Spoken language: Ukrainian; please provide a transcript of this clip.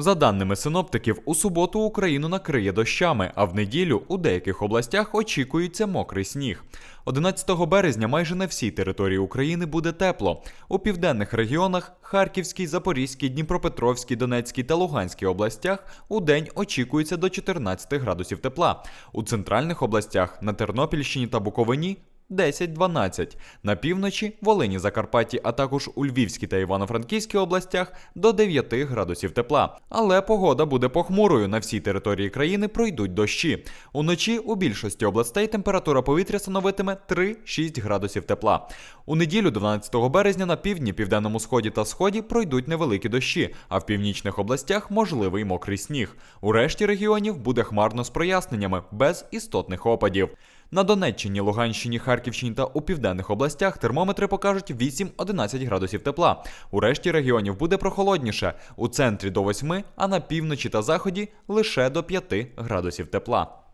За даними синоптиків, у суботу Україну накриє дощами, а в неділю у деяких областях очікується мокрий сніг. 11 березня майже на всій території України буде тепло. У південних регіонах Харківській, Запорізькій, Дніпропетровській, Донецькій та Луганській областях у день очікується до 14 градусів тепла. У центральних областях на Тернопільщині та Буковині 10-12. На півночі, Волині, Закарпатті, а також у Львівській та Івано-Франківській областях до 9 градусів тепла. Але погода буде похмурою. На всій території країни пройдуть дощі. Уночі у більшості областей температура повітря становитиме 3-6 градусів тепла. У неділю, 12 березня, на півдні, південному сході та сході пройдуть невеликі дощі, а в північних областях можливий мокрий сніг. У решті регіонів буде хмарно з проясненнями, без істотних опадів. На Донеччині, Луганщині, Харківщині та у південних областях термометри покажуть 8-11 градусів тепла. У решті регіонів буде прохолодніше. У центрі до 8, а на півночі та заході лише до 5 градусів тепла.